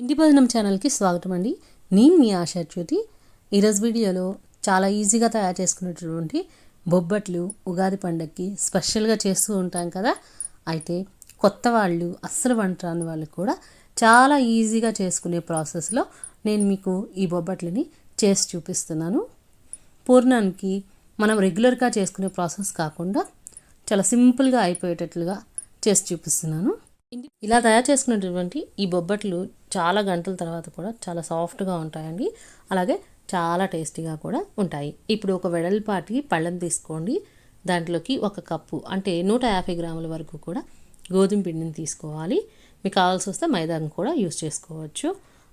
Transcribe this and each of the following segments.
ఇంటి భోజనం ఛానల్కి స్వాగతం అండి. నేను మీ ఆశా జ్యోతి. ఈరోజు వీడియోలో చాలా ఈజీగా తయారు చేసుకునేటటువంటి బొబ్బట్లు ఉగాది పండగకి స్పెషల్గా చేస్తూ ఉంటాం కదా. అయితే కొత్త వాళ్ళు అస్సలు వంట రాని వాళ్ళు కూడా చాలా ఈజీగా చేసుకునే ప్రాసెస్లో నేను మీకు ఈ బొబ్బట్లని చేసి చూపిస్తున్నాను. పూర్ణానికి మనం రెగ్యులర్గా చేసుకునే ప్రాసెస్ కాకుండా చాలా సింపుల్గా అయిపోయేటట్లుగా చేసి చూపిస్తున్నాను. ఇలా తయారు చేసుకున్నటువంటి ఈ బొబ్బట్లు చాలా గంటల తర్వాత కూడా చాలా సాఫ్ట్గా ఉంటాయండి. అలాగే చాలా టేస్టీగా కూడా ఉంటాయి. ఇప్పుడు ఒక వెడల్పాటి పళ్ళెం తీసుకోండి. దాంట్లోకి ఒక కప్పు అంటే నూట యాభై గ్రాముల వరకు కూడా గోధుమ పిండిని తీసుకోవాలి. మీకు కావాల్సి వస్తే మైదాను కూడా యూస్ చేసుకోవచ్చు.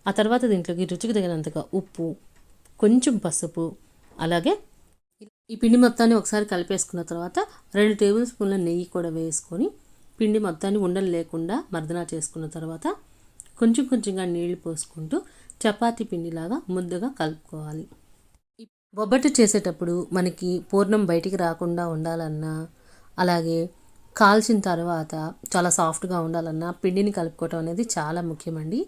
ఆ తర్వాత దీంట్లోకి రుచికి తగినంతగా ఉప్పు కొంచెం పసుపు అలాగే ఈ పిండి మొత్తాన్ని ఒకసారి కలిపేసుకున్న తర్వాత రెండు టేబుల్ స్పూన్ల నెయ్యి కూడా వేసుకొని పిండి మొత్తాన్ని ఉండలు లేకుండా మర్దనా చేసుకున్న తర్వాత కొంచెం కొంచెంగా నీళ్ళు పోసుకుంటూ చపాతి పిండిలాగా ముద్దగా కలుపుకోవాలి. బొబ్బట్టు చేసేటప్పుడు మనకి పూర్ణం బయటికి రాకుండా ఉండాలన్నా అలాగే కాల్చిన తర్వాత చాలా సాఫ్ట్గా ఉండాలన్నా పిండిని కలుపుకోవటం అనేది చాలా ముఖ్యమండి.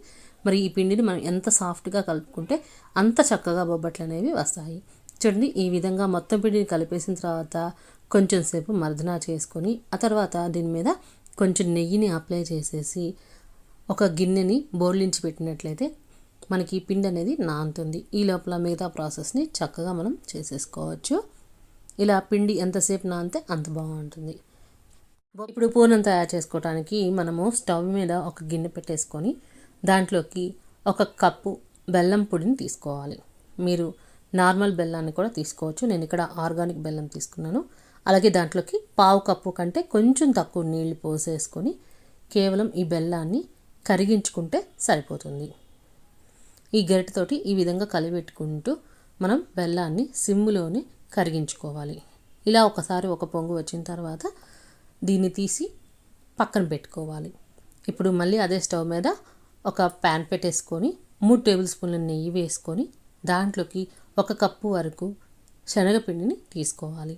మరి ఈ పిండిని మనం ఎంత సాఫ్ట్గా కలుపుకుంటే అంత చక్కగా బొబ్బట్లు అనేవి వస్తాయి. చూడండి ఈ విధంగా మొత్తం పిండిని కలిపేసిన తర్వాత కొంచెం సేపు మర్దనా చేసుకొని ఆ తర్వాత దీని మీద కొంచెం నెయ్యిని అప్లై చేసేసి ఒక గిన్నెని బోర్లించి పెట్టినట్లయితే మనకి ఈ పిండి అనేది నానుతుంది. ఈ లోపల మిగతా ప్రాసెస్ని చక్కగా మనం చేసేసుకోవచ్చు. ఇలా పిండి ఎంతసేపు నానితే అంత బాగుంటుంది. ఇప్పుడు పూర్ణం తయారు చేసుకోవడానికి మనము స్టవ్ మీద ఒక గిన్నె పెట్టేసుకొని దాంట్లోకి ఒక కప్పు బెల్లం పొడిని తీసుకోవాలి. మీరు నార్మల్ బెల్లాన్ని కూడా తీసుకోవచ్చు. నేను ఇక్కడ ఆర్గానిక్ బెల్లం తీసుకున్నాను. అలాగే దాంట్లోకి పావు కప్పు కంటే కొంచెం తక్కువ నీళ్ళు పోసేసుకొని కేవలం ఈ బెల్లాన్ని కరిగించుకుంటే సరిపోతుంది. ఈ గరిటతోటి ఈ విధంగా కలిపెట్టుకుంటూ మనం బెల్లాన్ని సిమ్ములోనే కరిగించుకోవాలి. ఇలా ఒకసారి ఒక పొంగు వచ్చిన తర్వాత దీన్ని తీసి పక్కన పెట్టుకోవాలి. ఇప్పుడు మళ్ళీ అదే స్టవ్ మీద ఒక ప్యాన్ పెట్టేసుకొని మూడు టేబుల్ స్పూన్ల నెయ్యి వేసుకొని దాంట్లోకి ఒక కప్పు వరకు శనగపిండిని తీసుకోవాలి.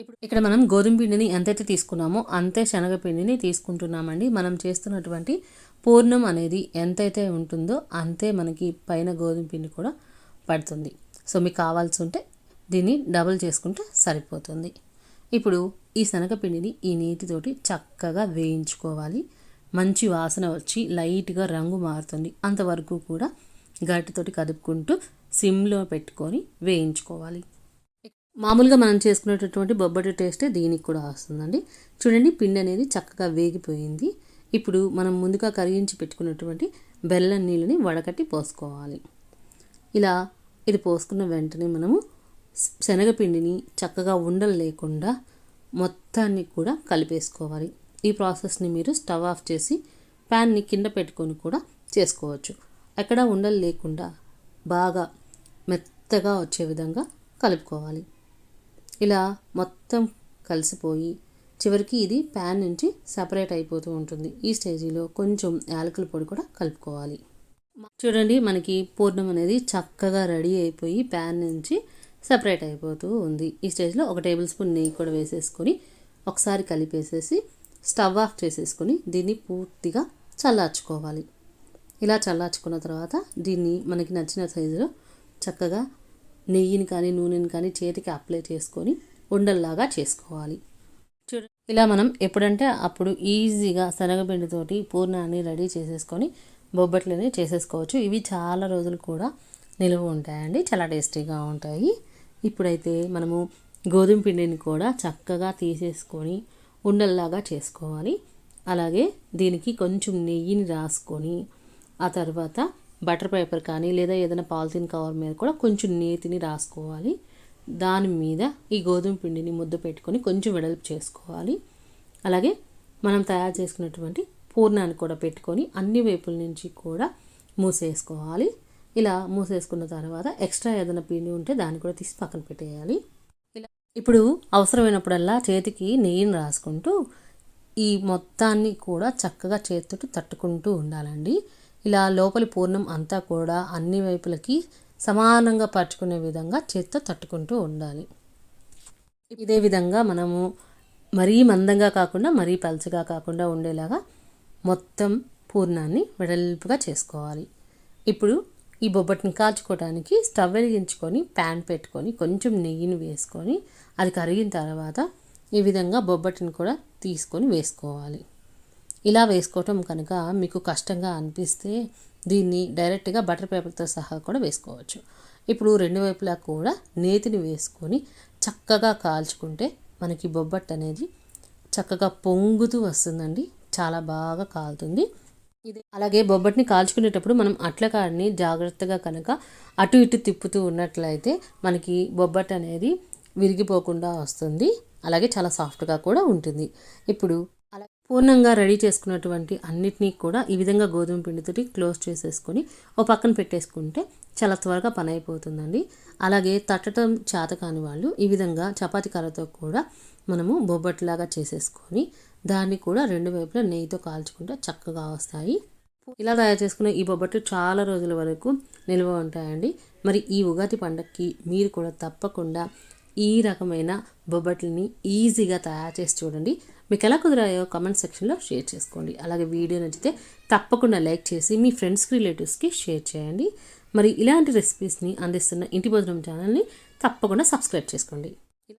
ఇప్పుడు ఇక్కడ మనం గోధుమ పిండిని ఎంతైతే తీసుకున్నామో అంతే శనగపిండిని తీసుకుంటున్నామండి. మనం చేస్తున్నటువంటి పూర్ణం అనేది ఎంతైతే ఉంటుందో అంతే మనకి పైన గోధుమ పిండి కూడా పడుతుంది. సో మీకు కావాల్సి ఉంటే దీన్ని డబుల్ చేసుకుంటే సరిపోతుంది. ఇప్పుడు ఈ శనగపిండిని ఈ నీటితోటి చక్కగా వేయించుకోవాలి. మంచి వాసన వచ్చి లైట్గా రంగు మారుతుంది. అంతవరకు కూడా గట్టితోటి కదుపుకుంటూ సిమ్లో పెట్టుకొని వేయించుకోవాలి. మామూలుగా మనం చేసుకునేటటువంటి బొబ్బటి టేస్టే దీనికి కూడా వస్తుందండి. చూడండి పిండి అనేది చక్కగా వేగిపోయింది. ఇప్పుడు మనం ముందుగా కరిగించి పెట్టుకున్నటువంటి బెల్లం నీళ్ళని వడకట్టి పోసుకోవాలి. ఇలా ఇది పోసుకున్న వెంటనే మనము శనగపిండిని చక్కగా ఉండలు లేకుండా మొత్తాన్ని కూడా కలిపేసుకోవాలి. ఈ ప్రాసెస్ని మీరు స్టవ్ ఆఫ్ చేసి ప్యాన్ని కింద పెట్టుకొని కూడా చేసుకోవచ్చు. ఎక్కడ ఉండలు లేకుండా బాగా మెత్తగా వచ్చే విధంగా కలుపుకోవాలి. ఇలా మొత్తం కలిసిపోయి చివరికి ఇది ప్యాన్ నుంచి సపరేట్ అయిపోతూ ఉంటుంది. ఈ స్టేజీలో కొంచెం యాలకుల పొడి కూడా కలుపుకోవాలి. చూడండి మనకి పూర్ణం అనేది చక్కగా రెడీ అయిపోయి ప్యాన్ నుంచి సపరేట్ అయిపోతూ ఉంది. ఈ స్టేజ్లో ఒక టేబుల్ స్పూన్ నెయ్యి కూడా వేసేసుకొని ఒకసారి కలిపేసేసి స్టవ్ ఆఫ్ చేసేసుకొని దీన్ని పూర్తిగా చల్లార్చుకోవాలి. ఇలా చల్లార్చుకున్న తర్వాత దీన్ని మనకి నచ్చిన సైజులో చక్కగా నెయ్యిని కానీ నూనెని కానీ చేతికి అప్లై చేసుకొని ఉండల్లాగా చేసుకోవాలి. చూడ ఇలా మనం ఎప్పుడంటే అప్పుడు ఈజీగా శనగపిండితోటి పూర్ణాన్ని రెడీ చేసేసుకొని బొబ్బట్లని చేసేసుకోవచ్చు. ఇవి చాలా రోజులు కూడా నిలువ ఉంటాయండి చాలా టేస్టీగా ఉంటాయి. ఇప్పుడైతే మనము గోధుమ పిండిని కూడా చక్కగా తీసేసుకొని ఉండల్లాగా చేసుకోవాలి. అలాగే దీనికి కొంచెం నెయ్యిని రాసుకొని ఆ తర్వాత బటర్ పేపర్ కానీ లేదా ఏదైనా పాలిథిన్ కవర్ మీద కూడా కొంచెం నేతిని రాసుకోవాలి. దాని మీద ఈ గోధుమ పిండిని ముద్ద పెట్టుకొని కొంచెం వెడల్పు చేసుకోవాలి. అలాగే మనం తయారు చేసుకున్నటువంటి పూర్ణాన్ని కూడా పెట్టుకొని అన్ని వైపుల నుంచి కూడా మూసేసుకోవాలి. ఇలా మూసేసుకున్న తర్వాత ఎక్స్ట్రా ఏదైనా పిండి ఉంటే దాన్ని కూడా తీసి పక్కన పెట్టేయాలి. ఇలా ఇప్పుడు అవసరమైనప్పుడల్లా చేతికి నెయ్యిని రాసుకుంటూ ఈ మొత్తాన్ని కూడా చక్కగా చేతితో తట్టుకుంటూ ఉండాలండి. ఇలా లోపలి పూర్ణం అంతా కూడా అన్ని వైపులకి సమానంగా పరుచుకునే విధంగా చేత్తో తట్టుకుంటూ ఉండాలి. ఇదే విధంగా మనము మరీ మందంగా కాకుండా మరీ పలచగా కాకుండా ఉండేలాగా మొత్తం పూర్ణాన్ని వెడల్పుగా చేసుకోవాలి. ఇప్పుడు ఈ బొబ్బట్ని కాల్చుకోవడానికి స్టవ్ వెలిగించుకొని ప్యాన్ పెట్టుకొని కొంచెం నెయ్యిని వేసుకొని అది కరిగిన తర్వాత ఈ విధంగా బొబ్బట్ని కూడా తీసుకొని వేసుకోవాలి. ఇలా వేసుకోవటం కనుక మీకు కష్టంగా అనిపిస్తే దీన్ని డైరెక్ట్గా బటర్ పేపర్తో సహా కూడా వేసుకోవచ్చు. ఇప్పుడు రెండు వైపులా కూడా నేతిని వేసుకొని చక్కగా కాల్చుకుంటే మనకి బొబ్బట్ అనేది చక్కగా పొంగుతూ వస్తుందండి. చాలా బాగా కాలుతుంది. ఇది అలాగే బొబ్బట్ని కాల్చుకునేటప్పుడు మనం అట్ల కాడిని జాగ్రత్తగా కనుక అటు ఇటు తిప్పుతూ ఉన్నట్లయితే మనకి బొబ్బట్ అనేది విరిగిపోకుండా వస్తుంది. అలాగే చాలా సాఫ్ట్గా కూడా ఉంటుంది. ఇప్పుడు పూర్ణంగా రెడీ చేసుకున్నటువంటి అన్నిటినీ కూడా ఈ విధంగా గోధుమ పిండితోటి క్లోజ్ చేసేసుకొని ఓ పక్కన పెట్టేసుకుంటే చాలా త్వరగా పని అయిపోతుందండి. అలాగే తట్టడం చేత కాని వాళ్ళు ఈ విధంగా చపాతీ కర్రతో కూడా మనము బొబ్బట్లాగా చేసేసుకొని దాన్ని కూడా రెండు వైపులా నెయ్యితో కాల్చుకుంటే చక్కగా వస్తాయి. ఇలా తయారు చేసుకున్న ఈ బొబ్బట్లు చాలా రోజుల వరకు నిల్వ ఉంటాయండి. మరి ఈ ఉగాది పండగకి మీరు కూడా తప్పకుండా ఈ రకమైన బొబ్బట్లని ఈజీగా తయారు చేసి చూడండి. మీకు ఎలా కుదిరాయో కామెంట్ సెక్షన్లో షేర్ చేసుకోండి. అలాగే వీడియో నచ్చితే తప్పకుండా లైక్ చేసి మీ ఫ్రెండ్స్కి రిలేటివ్స్కి షేర్ చేయండి. మరి ఇలాంటి రెసిపీస్ని అందిస్తున్న ఇంటి భోజనం ఛానల్ని తప్పకుండా సబ్స్క్రైబ్ చేసుకోండి.